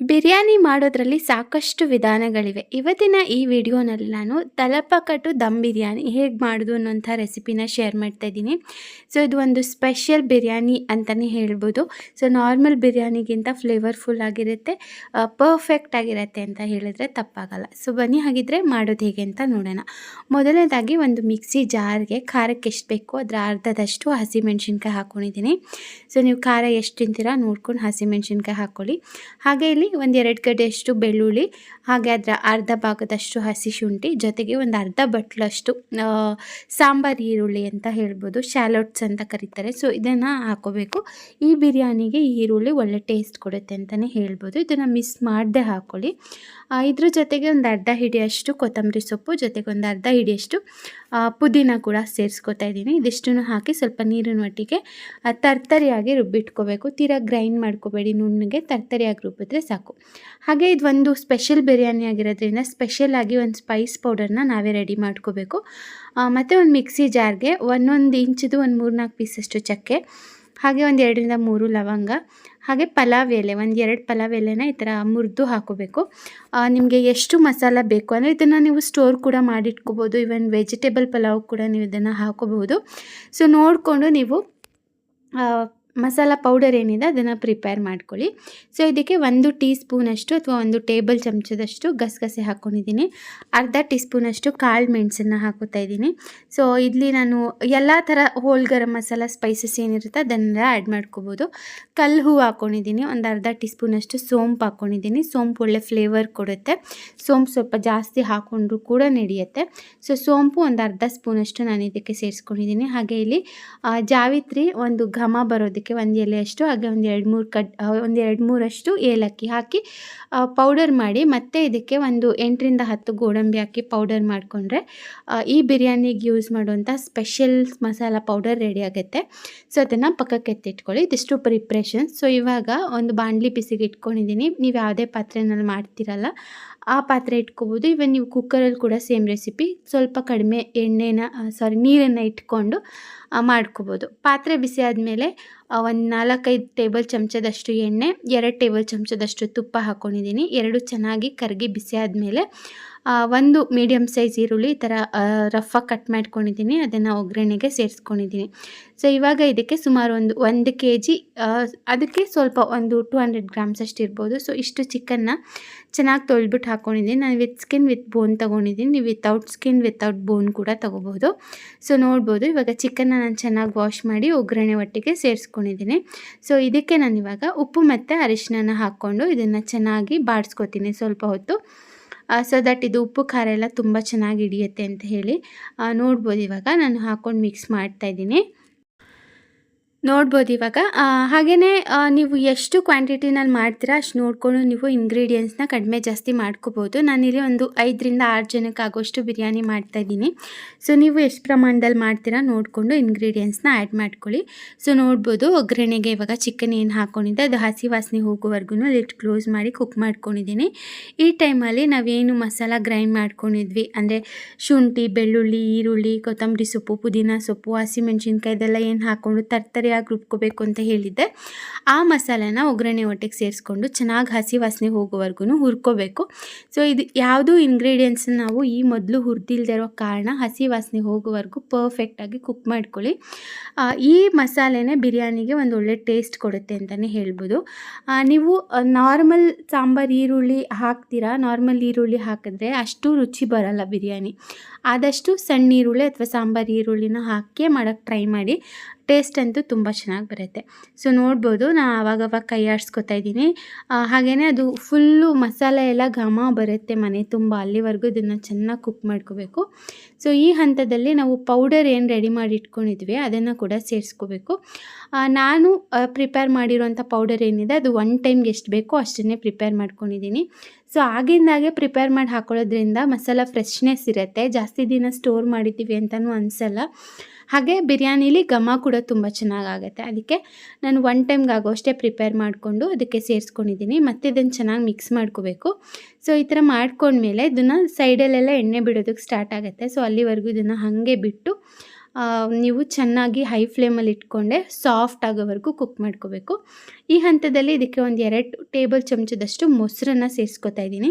ಬಿರಿಯಾನಿ ಮಾಡೋದ್ರಲ್ಲಿ ಸಾಕಷ್ಟು ವಿಧಾನಗಳಿವೆ. ಇವತ್ತಿನ ಈ ವಿಡಿಯೋನಲ್ಲಿ ನಾನು ತಲಪಕಟ್ಟು ದಮ್ ಬಿರಿಯಾನಿ ಹೇಗೆ ಮಾಡೋದು ಅನ್ನೋಂಥ ರೆಸಿಪಿನ ಶೇರ್ ಮಾಡ್ತಾ ಇದ್ದೀನಿ. ಸೊ, ಇದು ಒಂದು ಸ್ಪೆಷಲ್ ಬಿರಿಯಾನಿ ಅಂತಲೇ ಹೇಳ್ಬೋದು. ಸೊ, ನಾರ್ಮಲ್ ಬಿರಿಯಾನಿಗಿಂತ ಫ್ಲೇವರ್ಫುಲ್ ಆಗಿರುತ್ತೆ ಪರ್ಫೆಕ್ಟ್ ಆಗಿರುತ್ತೆ ಅಂತ ಹೇಳಿದ್ರೆ ತಪ್ಪಾಗಲ್ಲ. ಸೊ, ಬನ್ನಿ ಹಾಗಿದ್ರೆ ಮಾಡೋದು ಹೇಗೆ ಅಂತ ನೋಡೋಣ. ಮೊದಲನೇದಾಗಿ ಒಂದು ಮಿಕ್ಸಿ ಜಾರ್ಗೆ ಖಾರಕ್ಕೆ ಎಷ್ಟು ಬೇಕು ಅದರ ಅರ್ಧದಷ್ಟು ಹಸಿಮೆಣ್ಸಿನ್ಕಾಯಿ ಹಾಕ್ಕೊಂಡಿದ್ದೀನಿ ಸೊ, ನೀವು ಖಾರ ಎಷ್ಟು ತಿಂತೀರಾ ನೋಡ್ಕೊಂಡು ಹಸಿಮೆಣ್ಸಿನ್ಕಾಯಿ ಹಾಕ್ಕೊಳ್ಳಿ. ಹಾಗೆ ಇಲ್ಲಿ ಒಂದು ಎರಡು ಕಡೆಯಷ್ಟು ಬೆಳ್ಳುಳ್ಳಿ, ಹಾಗೆ ಅದರ ಅರ್ಧ ಭಾಗದಷ್ಟು ಹಸಿ ಶುಂಠಿ, ಜೊತೆಗೆ ಒಂದು ಅರ್ಧ ಬಟ್ಲಷ್ಟು ಸಾಂಬಾರು ಈರುಳ್ಳಿ ಅಂತ ಹೇಳ್ಬೋದು ಶಾಲೋಟ್ಸ್ ಅಂತ ಕರೀತಾರೆ. ಸೊ ಇದನ್ನು ಹಾಕೋಬೇಕು. ಈ ಬಿರಿಯಾನಿಗೆ ಈರುಳ್ಳಿ ಒಳ್ಳೆ ಟೇಸ್ಟ್ ಕೊಡುತ್ತೆ ಅಂತಲೇ ಹೇಳ್ಬೋದು. ಇದನ್ನು ಮಿಸ್ ಮಾಡದೆ ಹಾಕ್ಕೊಳ್ಳಿ ಇದ್ರ ಜೊತೆಗೆ ಒಂದು ಅರ್ಧ ಹಿಡಿಯಷ್ಟು ಕೊತ್ತಂಬರಿ ಸೊಪ್ಪು, ಜೊತೆಗೆ ಒಂದು ಅರ್ಧ ಹಿಡಿಯಷ್ಟು ಪುದೀನ ಕೂಡ ಸೇರಿಸ್ಕೊತಾ ಇದ್ದೀನಿ. ಇದಿಷ್ಟನ್ನು ಹಾಕಿ ಸ್ವಲ್ಪ ನೀರಿನ ಒಟ್ಟಿಗೆ ತರ್ತರಿಯಾಗಿ ರುಬ್ಬಿಟ್ಕೋಬೇಕು. ತೀರಾ ಗ್ರೈಂಡ್ ಮಾಡ್ಕೋಬೇಡಿ. ನುಣ್ಣಗೆ ತರ್ತರಿಯಾಗಿ ರುಬ್ಬಿದ್ರೆ ಸಾಕು. ಹಾಗೆ ಇದೊಂದು ಸ್ಪೆಷಲ್ ಬಿರಿಯಾನಿ ಆಗಿರೋದ್ರಿಂದ ಸ್ಪೆಷಲ್ ಆಗಿ ಒಂದು ಸ್ಪೈಸ್ ಪೌಡರ್ನ ನಾವೇ ರೆಡಿ ಮಾಡ್ಕೋಬೇಕು. ಮತ್ತು ಒಂದು ಮಿಕ್ಸಿ ಜಾರ್ಗೆ ಒಂದೊಂದು ಇಂಚಿದು ಒಂದು ಮೂರ್ನಾಲ್ಕು ಪೀಸಷ್ಟು ಚಕ್ಕೆ, ಹಾಗೆ ಒಂದು ಎರಡರಿಂದ ಮೂರು ಲವಂಗ ಹಾಗೆ ಪಲಾವ್ ಎಲೆ, ಒಂದು ಎರಡು ಪಲಾವ್ ಎಲೆನ ಈ ಥರ ಮುರಿದು ಹಾಕೋಬೇಕು. ನಿಮಗೆ ಎಷ್ಟು ಮಸಾಲ ಬೇಕು ಅಂದರೆ ಇದನ್ನು ನೀವು ಸ್ಟೋರ್ ಕೂಡ ಮಾಡಿಟ್ಕೋಬೋದು ಇವನ್ ವೆಜಿಟೇಬಲ್ ಪಲಾವ್ ಕೂಡ ನೀವು ಇದನ್ನು ಹಾಕೋಬಹುದು. ಸೊ ನೋಡಿಕೊಂಡು ನೀವು ಮಸಾಲ ಪೌಡರ್ ಏನಿದೆ ಅದನ್ನು ಪ್ರಿಪೇರ್ ಮಾಡ್ಕೊಳ್ಳಿ. ಸೊ ಇದಕ್ಕೆ ಒಂದು ಟೀ ಸ್ಪೂನಷ್ಟು ಅಥವಾ ಒಂದು ಟೇಬಲ್ ಚಮಚದಷ್ಟು ಗಸಗಸೆ ಹಾಕ್ಕೊಂಡಿದ್ದೀನಿ ಅರ್ಧ ಟೀ ಸ್ಪೂನಷ್ಟು ಕಾಳು ಮೆಣಸನ್ನು ಹಾಕೋತಾ ಇದ್ದೀನಿ. ಸೊ ಇಲ್ಲಿ ನಾನು ಎಲ್ಲ ಥರ ಹೋಲ್ ಗರಂ ಮಸಾಲ ಸ್ಪೈಸಸ್ ಏನಿರುತ್ತೆ ಅದನ್ನೆಲ್ಲ ಆ್ಯಡ್ ಮಾಡ್ಕೋಬೋದು. ಕಲ್ಲು ಹೂವು ಹಾಕ್ಕೊಂಡಿದ್ದೀನಿ ಒಂದು ಅರ್ಧ ಟೀ ಸ್ಪೂನಷ್ಟು ಸೋಂಪು ಹಾಕ್ಕೊಂಡಿದ್ದೀನಿ ಸೋಂಪು ಒಳ್ಳೆ ಫ್ಲೇವರ್ ಕೊಡುತ್ತೆ. ಸೋಂಪು ಸ್ವಲ್ಪ ಜಾಸ್ತಿ ಹಾಕ್ಕೊಂಡ್ರು ಕೂಡ ನಡೆಯುತ್ತೆ. ಸೊ ಸೋಂಪು ಒಂದು ಅರ್ಧ ಸ್ಪೂನಷ್ಟು ನಾನು ಇದಕ್ಕೆ ಸೇರಿಸ್ಕೊಂಡಿದ್ದೀನಿ. ಹಾಗೆ ಇಲ್ಲಿ ಜಾವಿತ್ರಿ ಒಂದು ಘಮ ಬರೋದಕ್ಕೆ ಒಂದು ಎಲೆಯಷ್ಟು ಹಾಗೆ ಒಂದು ಎರಡು ಮೂರು ಕಡ್ ಒಂದು ಎರಡು ಮೂರಷ್ಟು ಏಲಕ್ಕಿ ಹಾಕಿ ಪೌಡರ್ ಮಾಡಿ, ಮತ್ತೆ ಇದಕ್ಕೆ ಒಂದು ಎಂಟರಿಂದ ಹತ್ತು ಗೋಡಂಬಿ ಹಾಕಿ ಪೌಡರ್ ಮಾಡಿಕೊಂಡ್ರೆ ಈ ಬಿರಿಯಾನಿಗೆ ಯೂಸ್ ಮಾಡುವಂಥ ಸ್ಪೆಷಲ್ ಮಸಾಲ ಪೌಡರ್ ರೆಡಿ ಆಗುತ್ತೆ. ಸೊ ಅದನ್ನು ಪಕ್ಕಕ್ಕೆ ಎತ್ತಿಟ್ಕೊಳ್ಳಿ. ಇದಿಷ್ಟು ಪ್ರಿಪ್ರೇಷನ್ ಸೊ ಇವಾಗ ಒಂದು ಬಾಣಲಿ ಬಿಸಿಗೆ ಇಟ್ಕೊಂಡಿದ್ದೀನಿ ನೀವು ಯಾವುದೇ ಪಾತ್ರೆನಲ್ಲಿ ಮಾಡ್ತೀರಲ್ಲ, ಆ ಪಾತ್ರೆ ಇಟ್ಕೋಬೋದು. ಇವನ್ ನೀವು ಕುಕ್ಕರಲ್ಲಿ ಕೂಡ ಸೇಮ್ ರೆಸಿಪಿ ಸ್ವಲ್ಪ ಕಡಿಮೆ ಎಣ್ಣೆನ ಸಾರಿ ನೀರನ್ನು ಇಟ್ಕೊಂಡು ಮಾಡ್ಕೋಬೋದು. ಪಾತ್ರೆ ಬಿಸಿ ಆದಮೇಲೆ ಒಂದು ನಾಲ್ಕೈದು ಟೇಬಲ್ ಚಮಚದಷ್ಟು ಎಣ್ಣೆ, ಎರಡು ಟೇಬಲ್ ಚಮಚದಷ್ಟು ತುಪ್ಪ ಹಾಕ್ಕೊಂಡಿದ್ದೀನಿ ಎರಡು ಚೆನ್ನಾಗಿ ಕರಗಿ ಬಿಸಿ ಆದಮೇಲೆ ಒಂದು ಮೀಡಿಯಮ್ ಸೈಜ್ ಈರುಳ್ಳಿ ಈ ಥರ ರಫಾಗಿ ಕಟ್ ಮಾಡ್ಕೊಂಡಿದ್ದೀನಿ. ಅದನ್ನು ಒಗ್ಗರಣೆಗೆ ಸೇರಿಸ್ಕೊಂಡಿದ್ದೀನಿ. ಸೊ ಇವಾಗ ಇದಕ್ಕೆ ಸುಮಾರು ಒಂದು ಒಂದು ಕೆ ಜಿ ಅದಕ್ಕೆ ಸ್ವಲ್ಪ ಒಂದು ಟು ಹಂಡ್ರೆಡ್ ಗ್ರಾಮ್ಸ್ ಅಷ್ಟು ಇರ್ಬೋದು. ಸೊ ಇಷ್ಟು ಚಿಕನ್ನ ಚೆನ್ನಾಗಿ ತೊಳ್ಬಿಟ್ಟು ಹಾಕ್ಕೊಂಡಿದ್ದೀನಿ ನಾನು ವಿತ್ ಸ್ಕಿನ್ ವಿತ್ ಬೋನ್ ತೊಗೊಂಡಿದ್ದೀನಿ. ನೀವು ವಿತೌಟ್ ಸ್ಕಿನ್ ವಿತೌಟ್ ಬೋನ್ ಕೂಡ ತೊಗೋಬೋದು. ಸೊ ನೋಡ್ಬೋದು. ಇವಾಗ ಚಿಕನ್ನ ನಾನು ಚೆನ್ನಾಗಿ ವಾಶ್ ಮಾಡಿ ಒಗ್ಗರಣೆ ಒಟ್ಟಿಗೆ ಸೇರಿಸ್ಕೊಂಡಿದ್ದೀನಿ ಸೊ ಇದಕ್ಕೆ ನಾನು ಇವಾಗ ಉಪ್ಪು ಮತ್ತು ಅರಿಶಿನ ಹಾಕ್ಕೊಂಡು ಇದನ್ನು ಚೆನ್ನಾಗಿ ಬಾಡಿಸ್ಕೊತೀನಿ ಸ್ವಲ್ಪ ಹೊತ್ತು. ಸೊ ದಟ್ ಇದು ಉಪ್ಪು, ಖಾರ ಎಲ್ಲ ತುಂಬ ಚೆನ್ನಾಗಿ ಹಿಡಿಯುತ್ತೆ ಅಂತ ಹೇಳಿ. ನೋಡ್ಬೋದು ಇವಾಗ. ನಾನು ಹಾಕ್ಕೊಂಡು ಮಿಕ್ಸ್ ಮಾಡ್ತಾಯಿದ್ದೀನಿ ನೋಡ್ಬೋದು ಇವಾಗ. ಹಾಗೆಯೇ ನೀವು ಎಷ್ಟು ಕ್ವಾಂಟಿಟಿನಲ್ಲಿ ಮಾಡ್ತೀರಾ ಅಷ್ಟು ನೋಡಿಕೊಂಡು ನೀವು ಇಂಗ್ರೀಡಿಯೆಂಟ್ಸ್ನ ಕಡಿಮೆ ಜಾಸ್ತಿ ಮಾಡ್ಕೋಬೋದು. ನಾನಿಲ್ಲಿ ಒಂದು ಐದರಿಂದ ಆರು ಜನಕ್ಕೆ ಆಗೋಷ್ಟು ಬಿರಿಯಾನಿ ಮಾಡ್ತಾಯಿದ್ದೀನಿ ಸೊ, ನೀವು ಎಷ್ಟು ಪ್ರಮಾಣದಲ್ಲಿ ಮಾಡ್ತೀರಾ ನೋಡಿಕೊಂಡು ಇಂಗ್ರೀಡಿಯೆಂಟ್ಸ್ನ ಆ್ಯಡ್ ಮಾಡ್ಕೊಳ್ಳಿ. ಸೊ, ನೋಡ್ಬೋದು, ಒಗ್ಗರಣೆಗೆ ಇವಾಗ ಚಿಕನ್ ಏನು ಹಾಕ್ಕೊಂಡಿದ್ದೆ ಅದು ಹಸಿ ವಾಸನೆ ಹೋಗೋವರೆಗೂ ಲಿಟ್ ಕ್ಲೋಸ್ ಮಾಡಿ ಕುಕ್ ಮಾಡ್ಕೊಂಡಿದ್ದೀನಿ. ಈ ಟೈಮಲ್ಲಿ ನಾವೇನು ಮಸಾಲ ಗ್ರೈಂಡ್ ಮಾಡ್ಕೊಂಡಿದ್ವಿ, ಅಂದರೆ ಶುಂಠಿ, ಬೆಳ್ಳುಳ್ಳಿ, ಈರುಳ್ಳಿ, ಕೊತ್ತಂಬರಿ ಸೊಪ್ಪು, ಪುದೀನ ಸೊಪ್ಪು, ಹಸಿಮೆಣ್ಸಿನ್ಕಾಯಿ ಇದೆಲ್ಲ ಏನು ಹಾಕ್ಕೊಂಡು ತರ್ತರಿಯಾಗಿ ರುಬ್ಕೋಬೇಕು ಅಂತ ಹೇಳಿದ್ದೆ. ಆ ಮಸಾಲೆನ ಒಗ್ಗರಣೆ ಒಟ್ಟಿಗೆ ಸೇರಿಸ್ಕೊಂಡು ಚೆನ್ನಾಗಿ ಹಸಿ ವಾಸನೆ ಹೋಗೋವರೆಗೂ ಹುರ್ಕೋಬೇಕು. ಸೊ ಇದು ಯಾವುದೂ ಇಂಗ್ರೀಡಿಯೆಂಟ್ಸ್ ನಾವು ಈ ಮೊದಲು ಹುರಿದಿಲ್ದೇ ಇರೋ ಕಾರಣ ಹಸಿ ವಾಸನೆ ಹೋಗೋವರೆಗೂ ಪರ್ಫೆಕ್ಟಾಗಿ ಕುಕ್ ಮಾಡ್ಕೊಳ್ಳಿ. ಈ ಮಸಾಲೆನೇ ಬಿರಿಯಾನಿಗೆ ಒಂದು ಒಳ್ಳೆ ಟೇಸ್ಟ್ ಕೊಡುತ್ತೆ ಅಂತಲೇ ಹೇಳ್ಬೋದು. ನೀವು ನಾರ್ಮಲ್ ಸಾಂಬಾರು ಈರುಳ್ಳಿ ಹಾಕ್ತೀರಾ? ನಾರ್ಮಲ್ ಈರುಳ್ಳಿ ಹಾಕಿದ್ರೆ ಅಷ್ಟು ರುಚಿ ಬರಲ್ಲ ಬಿರಿಯಾನಿ. ಆದಷ್ಟು ಸಣ್ಣ ಈರುಳ್ಳಿ ಅಥವಾ ಸಾಂಬಾರು ಈರುಳ್ಳಿನ ಹಾಕಿ ಮಾಡೋಕ್ಕೆ ಟ್ರೈ ಮಾಡಿ. ಟೇಸ್ಟ್ ಅಂತೂ ತುಂಬ ಚೆನ್ನಾಗಿ ಬರುತ್ತೆ. ಸೊ ನೋಡ್ಬೋದು, ನಾನು ಆವಾಗವಾಗ ಕೈ ಆಡಿಸ್ಕೊತಾ ಇದ್ದೀನಿ. ಹಾಗೆಯೇ ಅದು ಫುಲ್ಲು ಮಸಾಲೆ ಎಲ್ಲ ಘಮ ಬರುತ್ತೆ ಮನೆ ತುಂಬ. ಅಲ್ಲಿವರೆಗೂ ಇದನ್ನು ಚೆನ್ನಾಗಿ ಕುಕ್ ಮಾಡ್ಕೋಬೇಕು. ಸೊ ಈ ಹಂತದಲ್ಲಿ ನಾವು ಪೌಡರ್ ಏನು ರೆಡಿ ಮಾಡಿ ಇಟ್ಕೊಂಡಿದ್ವಿ ಅದನ್ನು ಕೂಡ ಸೇರಿಸ್ಕೋಬೇಕು. ನಾನು ಪ್ರಿಪೇರ್ ಮಾಡಿರೋಂಥ ಪೌಡರ್ ಏನಿದೆ, ಅದು ಒನ್ ಟೈಮ್ಗೆ ಎಷ್ಟು ಬೇಕೋ ಅಷ್ಟನ್ನೇ ಪ್ರಿಪೇರ್ ಮಾಡ್ಕೊಂಡಿದ್ದೀನಿ. ಸೊ ಆಗಿಂದಾಗೆ ಪ್ರಿಪೇರ್ ಮಾಡಿ ಹಾಕೊಳ್ಳೋದ್ರಿಂದ ಮಸಾಲ ಫ್ರೆಶ್ನೆಸ್ ಇರುತ್ತೆ. ಜಾಸ್ತಿ ದಿನ ಸ್ಟೋರ್ ಮಾಡಿದ್ದೀವಿ ಅಂತಲೂ ಅನಿಸಲ್ಲ. ಹಾಗೆ ಬಿರಿಯಾನಿಲಿ ಘಮ ಕೂಡ ತುಂಬ ಚೆನ್ನಾಗಾಗುತ್ತೆ. ಅದಕ್ಕೆ ನಾನು ಒನ್ ಟೈಮ್ಗಾಗೋ ಅಷ್ಟೇ ಪ್ರಿಪೇರ್ ಮಾಡಿಕೊಂಡು ಅದಕ್ಕೆ ಸೇರಿಸ್ಕೊಂಡಿದ್ದೀನಿ ಮತ್ತು ಇದನ್ನು ಚೆನ್ನಾಗಿ ಮಿಕ್ಸ್ ಮಾಡ್ಕೋಬೇಕು. ಸೊ ಈ ಥರ ಮಾಡ್ಕೊಂಡ್ಮೇಲೆ ಇದನ್ನು ಸೈಡಲ್ಲೆಲ್ಲ ಎಣ್ಣೆ ಬಿಡೋದಕ್ಕೆ ಸ್ಟಾರ್ಟ್ ಆಗುತ್ತೆ. ಸೊ ಅಲ್ಲಿವರೆಗೂ ಇದನ್ನು ಹಾಗೆ ಬಿಟ್ಟು ನೀವು ಚೆನ್ನಾಗಿ ಹೈ ಫ್ಲೇಮಲ್ಲಿ ಇಟ್ಕೊಂಡೆ ಸಾಫ್ಟ್ ಆಗೋವರೆಗೂ ಕುಕ್ ಮಾಡ್ಕೋಬೇಕು. ಈ ಹಂತದಲ್ಲಿ ಇದಕ್ಕೆ ಒಂದು ಎರಡು ಟೇಬಲ್ ಚಮಚದಷ್ಟು ಮೊಸರನ್ನು ಸೇರಿಸ್ಕೊತಾ ಇದ್ದೀನಿ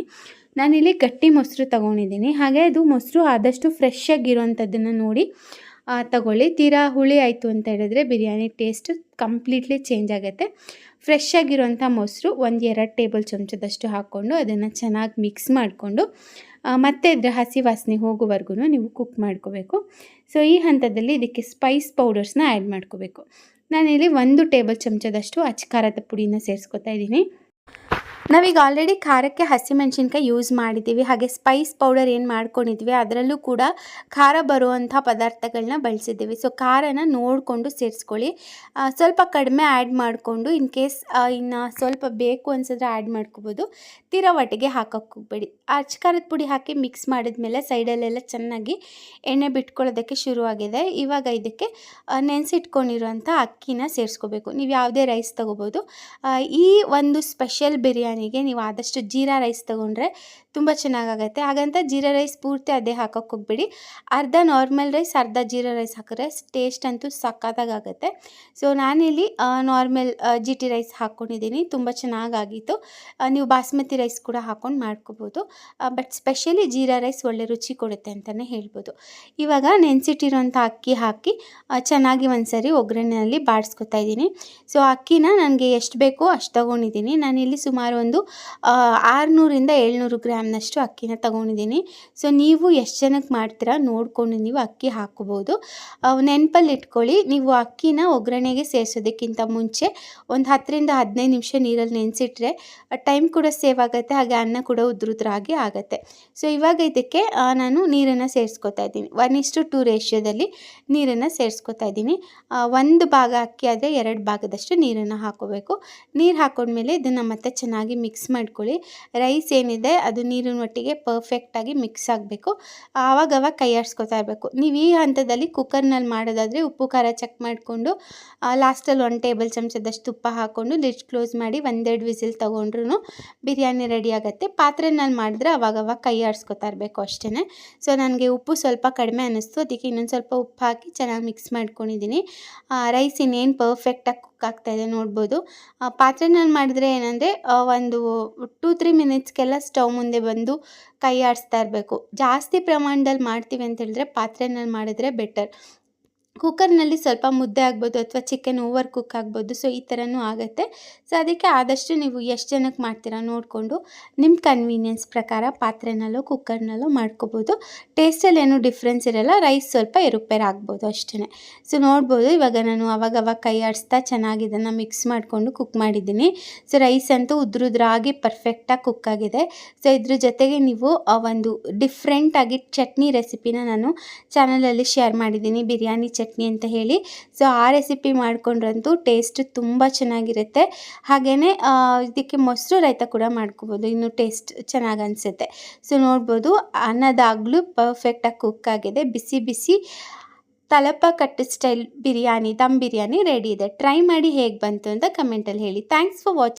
ನಾನಿಲ್ಲಿ ಗಟ್ಟಿ ಮೊಸರು ತಗೊಂಡಿದ್ದೀನಿ ಹಾಗೆ ಅದು ಮೊಸರು ಆದಷ್ಟು ಫ್ರೆಶ್ ಆಗಿರೋವಂಥದ್ದನ್ನು ನೋಡಿ ತಗೊಳ್ಳಿ. ತೀರಾ ಹುಳಿ ಆಯಿತು ಅಂತ ಹೇಳಿದ್ರೆ ಬಿರಿಯಾನಿ ಟೇಸ್ಟ್ ಕಂಪ್ಲೀಟ್ಲಿ ಚೇಂಜ್ ಆಗುತ್ತೆ. ಫ್ರೆಶ್ ಆಗಿರುವಂಥ ಮೊಸರು ಒಂದು ಎರಡು ಟೇಬಲ್ ಚಮಚದಷ್ಟು ಹಾಕ್ಕೊಂಡು ಅದನ್ನು ಚೆನ್ನಾಗಿ ಮಿಕ್ಸ್ ಮಾಡಿಕೊಂಡು ಮತ್ತೆ ಇದರ ಹಸಿ ವಾಸನೆ ಹೋಗುವವರೆಗೂ ನೀವು ಕುಕ್ ಮಾಡ್ಕೋಬೇಕು. ಸೊ ಈ ಹಂತದಲ್ಲಿ ಇದಕ್ಕೆ ಸ್ಪೈಸ್ ಪೌಡರ್ಸ್ನ ಆ್ಯಡ್ ಮಾಡ್ಕೋಬೇಕು. ನಾನಿಲ್ಲಿ ಒಂದು ಟೇಬಲ್ ಚಮಚದಷ್ಟು ಅಚ್ಕಾರದ ಪುಡಿನ ಸೇರಿಸ್ಕೊತಾ ಇದ್ದೀನಿ. ನಾವೀಗ ಆಲ್ರೆಡಿ ಖಾರಕ್ಕೆ ಹಸಿಮೆಣ್ಸಿನ್ಕಾಯಿ ಯೂಸ್ ಮಾಡಿದ್ದೀವಿ. ಹಾಗೆ ಸ್ಪೈಸ್ ಪೌಡರ್ ಏನು ಮಾಡ್ಕೊಂಡಿದ್ವಿ, ಅದರಲ್ಲೂ ಕೂಡ ಖಾರ ಬರುವಂಥ ಪದಾರ್ಥಗಳನ್ನ ಬಳಸಿದ್ದೀವಿ. ಸೊ ಖಾರನ ನೋಡಿಕೊಂಡು ಸೇರಿಸ್ಕೊಳ್ಳಿ. ಸ್ವಲ್ಪ ಕಡಿಮೆ ಆ್ಯಡ್ ಮಾಡಿಕೊಂಡು ಇನ್ ಕೇಸ್ ಇನ್ನು ಸ್ವಲ್ಪ ಬೇಕು ಅನ್ಸಿದ್ರೆ ಆ್ಯಡ್ ಮಾಡ್ಕೋಬೋದು. ತೀರಾ ಒಟ್ಟಿಗೆ ಹಾಕೋಕ್ಕೆ ಹೋಗ್ಬೇಡಿ. ಅಚ್ಕಾರದ ಪುಡಿ ಹಾಕಿ ಮಿಕ್ಸ್ ಮಾಡಿದ್ಮೇಲೆ ಸೈಡಲ್ಲೆಲ್ಲ ಚೆನ್ನಾಗಿ ಎಣ್ಣೆ ಬಿಟ್ಕೊಳ್ಳೋದಕ್ಕೆ ಶುರುವಾಗಿದೆ. ಇವಾಗ ಇದಕ್ಕೆ ನೆನೆಸಿಟ್ಕೊಂಡಿರುವಂಥ ಅಕ್ಕಿನ ಸೇರಿಸ್ಕೋಬೇಕು. ನೀವು ಯಾವುದೇ ರೈಸ್ ತೊಗೋಬೋದು. ಈ ಒಂದು ಸ್ಪೆಷಲ್ ಬಿರಿಯಾನಿಗೆ ನೀವು ಆದಷ್ಟು ಜೀರಾ ರೈಸ್ ತೊಗೊಂಡ್ರೆ ತುಂಬ ಚೆನ್ನಾಗಾಗತ್ತೆ. ಹಾಗಂತ ಜೀರಾ ರೈಸ್ ಪೂರ್ತಿ ಅದೇ ಹಾಕೋಕೆ ಹೋಗ್ಬೇಡಿ. ಅರ್ಧ ನಾರ್ಮಲ್ ರೈಸ್, ಅರ್ಧ ಜೀರಾ ರೈಸ್ ಹಾಕಿದ್ರೆ ಟೇಸ್ಟ್ ಅಂತೂ ಸಕ್ಕತ್ತಾಗತ್ತೆ ಸೊ, ನಾನಿಲ್ಲಿ ನಾರ್ಮಲ್ ಜಿ ಟಿ ರೈಸ್ ಹಾಕ್ಕೊಂಡಿದ್ದೀನಿ ತುಂಬ ಚೆನ್ನಾಗಾಗಿತ್ತು. ನೀವು ಬಾಸ್ಮತಿ ರೈಸ್ ಕೂಡ ಹಾಕ್ಕೊಂಡು ಮಾಡ್ಕೋಬೋದು. ಬಟ್ ಸ್ಪೆಷಲಿ ಜೀರಾ ರೈಸ್ ಒಳ್ಳೆ ರುಚಿ ಕೊಡುತ್ತೆ ಅಂತಲೇ ಹೇಳ್ಬೋದು. ಇವಾಗ ನೆನೆಸಿಟ್ಟಿರೋಂಥ ಅಕ್ಕಿ ಹಾಕಿ ಚೆನ್ನಾಗಿ ಒಂದ್ಸರಿ ಒಗ್ಗರಣೆಯಲ್ಲಿ ಬಾಡಿಸ್ಕೊತಾ ಇದ್ದೀನಿ. ಸೊ, ಅಕ್ಕಿನ ನನಗೆ ಎಷ್ಟು ಬೇಕೋ ಅಷ್ಟು ತೊಗೊಂಡಿದ್ದೀನಿ. ನಾನಿಲ್ಲಿ ಸುಮಾರು ಆ, ಆರುನೂರಿಂದ ಏಳ್ನೂರು ಗ್ರಾಮ್ನಷ್ಟು ಅಕ್ಕಿನ ತೊಗೊಂಡಿದ್ದೀನಿ. ಸೊ ನೀವು ಎಷ್ಟು ಜನಕ್ಕೆ ಮಾಡ್ತೀರಾ ನೋಡಿಕೊಂಡು ನೀವು ಅಕ್ಕಿ ಹಾಕೋಬೋದು ನೆನಪಲ್ಲಿ ಇಟ್ಕೊಳ್ಳಿ ನೀವು ಅಕ್ಕಿನ ಒಗ್ಗರಣೆಗೆ ಸೇರಿಸೋದಕ್ಕಿಂತ ಮುಂಚೆ ಒಂದು ಹತ್ತರಿಂದ ಹದಿನೈದು ನಿಮಿಷ ನೀರಲ್ಲಿ ನೆನೆಸಿಟ್ರೆ ಟೈಮ್ ಕೂಡ ಸೇವ್ ಆಗುತ್ತೆ ಹಾಗೆ ಅನ್ನ ಕೂಡ ಉದ್ರುದ್ರಾಗಿ ಆಗುತ್ತೆ. ಸೊ ಇವಾಗ ಇದಕ್ಕೆ ನಾನು ನೀರನ್ನು ಸೇರಿಸ್ಕೊತಾ ಇದ್ದೀನಿ. ಒನ್ ಇಷ್ಟು ಟು ರೇಷ್ಯೋದಲ್ಲಿ ನೀರನ್ನು ಸೇರಿಸ್ಕೊತಾ ಇದ್ದೀನಿ. ಒಂದು ಭಾಗ ಅಕ್ಕಿ ಆದರೆ ಎರಡು ಭಾಗದಷ್ಟು ನೀರನ್ನು ಹಾಕೋಬೇಕು. ನೀರು ಹಾಕೊಂಡ್ಮೇಲೆ ಇದನ್ನು ಮತ್ತೆ ಚೆನ್ನಾಗಿ ಮಿಕ್ಸ್ ಮಾಡ್ಕೊಳ್ಳಿ. ರೈಸ್ ಏನಿದೆ ಅದು ನೀರಿನ ಒಟ್ಟಿಗೆ ಪರ್ಫೆಕ್ಟಾಗಿ ಮಿಕ್ಸ್ ಆಗಬೇಕು. ಆವಾಗವಾಗ ಕೈ ಆಡಿಸ್ಕೊತಾ ಇರಬೇಕು. ನೀವು ಈ ಹಂತದಲ್ಲಿ ಕುಕ್ಕರ್ನಲ್ಲಿ ಮಾಡೋದಾದರೆ ಉಪ್ಪು, ಖಾರ ಚೆಕ್ ಮಾಡಿಕೊಂಡು ಲಾಸ್ಟಲ್ಲಿ ಒಂದು ಟೇಬಲ್ ಚಮಚದಷ್ಟು ತುಪ್ಪ ಹಾಕ್ಕೊಂಡು ಲಿಡ್ ಕ್ಲೋಸ್ ಮಾಡಿ ಒಂದೆರಡು ವಿಸಿಲ್ ತೊಗೊಂಡ್ರು ಬಿರಿಯಾನಿ ರೆಡಿ ಆಗುತ್ತೆ. ಪಾತ್ರೆನಲ್ಲಿ ಮಾಡಿದ್ರೆ ಆವಾಗವಾಗ ಕೈ ಆಡಿಸ್ಕೊತಾ ಇರಬೇಕು ಅಷ್ಟೇ ಸೊ ನನಗೆ ಉಪ್ಪು ಸ್ವಲ್ಪ ಕಡಿಮೆ ಅನ್ನಿಸ್ತು ಅದಕ್ಕೆ ಇನ್ನೊಂದು ಸ್ವಲ್ಪ ಉಪ್ಪು ಹಾಕಿ ಚೆನ್ನಾಗಿ ಮಿಕ್ಸ್ ಮಾಡ್ಕೊಂಡಿದ್ದೀನಿ. ರೈಸ್ ಇನ್ನೇನು ಪರ್ಫೆಕ್ಟಾಗಿ ಕುಕ್ ಆಗ್ತಾಯಿದೆ ನೋಡ್ಬೋದು. ಪಾತ್ರೆನಲ್ಲಿ ಮಾಡಿದ್ರೆ ಏನಂದರೆ ಒಂದು ಟೂ ತ್ರೀ ಮಿನಿಟ್ಸ್ಗೆಲ್ಲ ಸ್ಟವ್ ಮುಂದೆ ಬಂದು ಕೈ ಆಡಿಸ್ತಾ ಇರಬೇಕು. ಜಾಸ್ತಿ ಪ್ರಮಾಣದಲ್ಲಿ ಮಾಡ್ತೀವಿ ಅಂತ ಹೇಳಿದ್ರೆ ಪಾತ್ರೆನಲ್ಲಿ ಮಾಡಿದ್ರೆ ಬೆಟರ್ ಕುಕ್ಕರ್ನಲ್ಲಿ ಸ್ವಲ್ಪ ಮುದ್ದೆ ಆಗ್ಬೋದು ಅಥವಾ ಚಿಕನ್ ಓವರ್ ಕುಕ್ ಆಗ್ಬೋದು ಸೊ ಈ ಥರನೂ ಆಗುತ್ತೆ. ಸೊ ಅದಕ್ಕೆ ಆದಷ್ಟು ನೀವು ಎಷ್ಟು ಜನಕ್ಕೆ ಮಾಡ್ತೀರಾ ನೋಡಿಕೊಂಡು ನಿಮ್ಮ ಕನ್ವೀನಿಯನ್ಸ್ ಪ್ರಕಾರ ಪಾತ್ರೆನಲ್ಲೋ, ಕುಕ್ಕರ್ನಲ್ಲೋ ಮಾಡ್ಕೋಬೋದು. ಟೇಸ್ಟಲ್ಲಿ ಏನೂ ಡಿಫ್ರೆನ್ಸ್ ಇರಲ್ಲ ರೈಸ್ ಸ್ವಲ್ಪ ಏರುಪೇರು ಆಗ್ಬೋದು ಅಷ್ಟೇ ಸೊ ನೋಡ್ಬೋದು, ಇವಾಗ ನಾನು ಅವಾಗವಾಗ ಕೈ ಆಡಿಸ್ತಾ ಚೆನ್ನಾಗಿ ಇದನ್ನು ಮಿಕ್ಸ್ ಮಾಡಿಕೊಂಡು ಕುಕ್ ಮಾಡಿದ್ದೀನಿ. ಸೊ ರೈಸ್ ಅಂತೂ ಉದ್ರುದ್ರಾಗಿ ಪರ್ಫೆಕ್ಟಾಗಿ ಕುಕ್ ಆಗಿದೆ. ಸೊ ಇದ್ರ ಜೊತೆಗೆ ನೀವು ಒಂದು ಡಿಫ್ರೆಂಟಾಗಿ ಚಟ್ನಿ ರೆಸಿಪಿನ ನಾನು ಚಾನಲಲ್ಲಿ ಶೇರ್ ಮಾಡಿದ್ದೀನಿ. ಬಿರಿಯಾನಿ ಚಟ್ನಿ ಅಂತ ಹೇಳಿ. ಸೊ ಆ ರೆಸಿಪಿ ಮಾಡಿಕೊಂಡ್ರಂತೂ ಟೇಸ್ಟ್ ತುಂಬ ಚೆನ್ನಾಗಿರುತ್ತೆ. ಹಾಗೆಯೇ ಇದಕ್ಕೆ ಮೊಸರು ರೈತ ಕೂಡ ಮಾಡ್ಕೋಬೋದು. ಇನ್ನು ಟೇಸ್ಟ್ ಚೆನ್ನಾಗಿ ಅನಿಸುತ್ತೆ. ಸೊ ನೋಡ್ಬೋದು, ಅನ್ನದಾಗಲೂ ಪರ್ಫೆಕ್ಟಾಗಿ ಕುಕ್ ಆಗಿದೆ. ಬಿಸಿ ಬಿಸಿ, Thalappakatti style biryani, dum biryani ready ಇದೆ. ಟ್ರೈ ಮಾಡಿ ಹೇಗೆ ಬಂತು ಅಂತ ಕಮೆಂಟಲ್ಲಿ ಹೇಳಿ. Thanks for watching